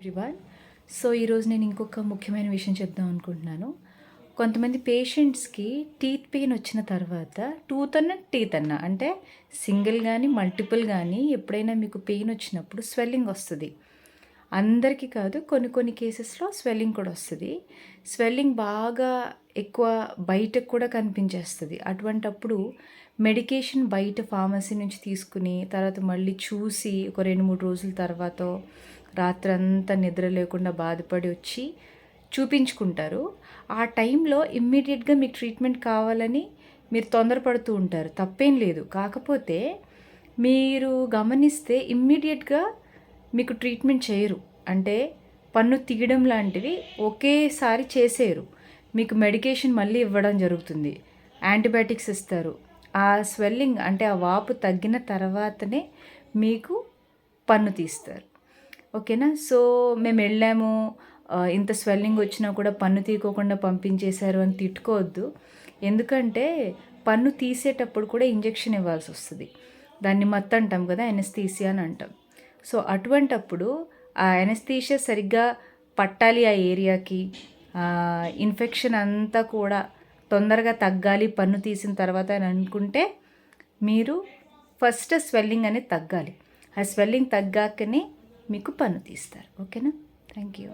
Everyone so ఈరోజు నేను ఇంకొక ముఖ్యమైన విషయం చెప్దాం అనుకుంటున్నాను. కొంతమంది పేషెంట్స్కి టీత్ పెయిన్ వచ్చిన తర్వాత టూత్ అన్న టీత్ అన్న అంటే సింగిల్ కానీ మల్టిపుల్ కానీ ఎప్పుడైనా మీకు పెయిన్ వచ్చినప్పుడు స్వెల్లింగ్ వస్తుంది. అందరికీ కాదు కొన్ని కొన్ని కేసెస్లో స్వెల్లింగ్ కూడా వస్తుంది. స్వెల్లింగ్ బాగా ఎక్కువ బయటకు కూడా కనిపించేస్తుంది. అటువంటప్పుడు మెడికేషన్ బయట ఫార్మసీ నుంచి తీసుకుని తర్వాత మళ్ళీ చూసి ఒక రెండు మూడు రోజుల తర్వాత రాత్రంతా నిద్ర లేకుండా బాధపడి వచ్చి చూపించుకుంటారు. ఆ టైంలో ఇమ్మీడియట్గా మీకు ట్రీట్మెంట్ కావాలని మీరు తొందరపడుతూ ఉంటారు. తప్పేం లేదు. కాకపోతే మీరు గమనిస్తే ఇమ్మీడియట్గా మీకు ట్రీట్మెంట్ చేయరు. అంటే పన్ను తీయడం లాంటివి ఒకేసారి చేసేరు మీకు మెడికేషన్ మళ్ళీ ఇవ్వడం జరుగుతుంది. యాంటీబయాటిక్స్ ఇస్తారు. ఆ స్వెల్లింగ్ అంటే ఆ వాపు తగ్గిన తర్వాతనే మీకు పన్ను తీస్తారు. ఓకేనా? సో మేము వెళ్ళాము. ఇంత స్వెల్లింగ్ వచ్చినా కూడా పన్ను తీయకోకుండా పంపించేశారు అని తిట్టుకోవద్దు. ఎందుకంటే పన్ను తీసేటప్పుడు కూడా ఇంజెక్షన్ ఇవ్వాల్సి వస్తుంది. దాన్ని మత్తు అంటాం కదా ఎనస్థీసియా అని అంటాం. సో అటువంటప్పుడు ఆ ఎనస్థీషియా సరిగ్గా పట్టాలి ఆ ఏరియాకి. ఇన్ఫెక్షన్ అంతా కూడా తొందరగా తగ్గాలి పన్ను తీసిన తర్వాత అని అనుకుంటే మీరు ఫస్ట్ స్వెల్లింగ్ అనేది తగ్గాలి. ఆ స్వెల్లింగ్ తగ్గాకనే మీకు పన్ను తీస్తారు. ఓకేనా? Thank you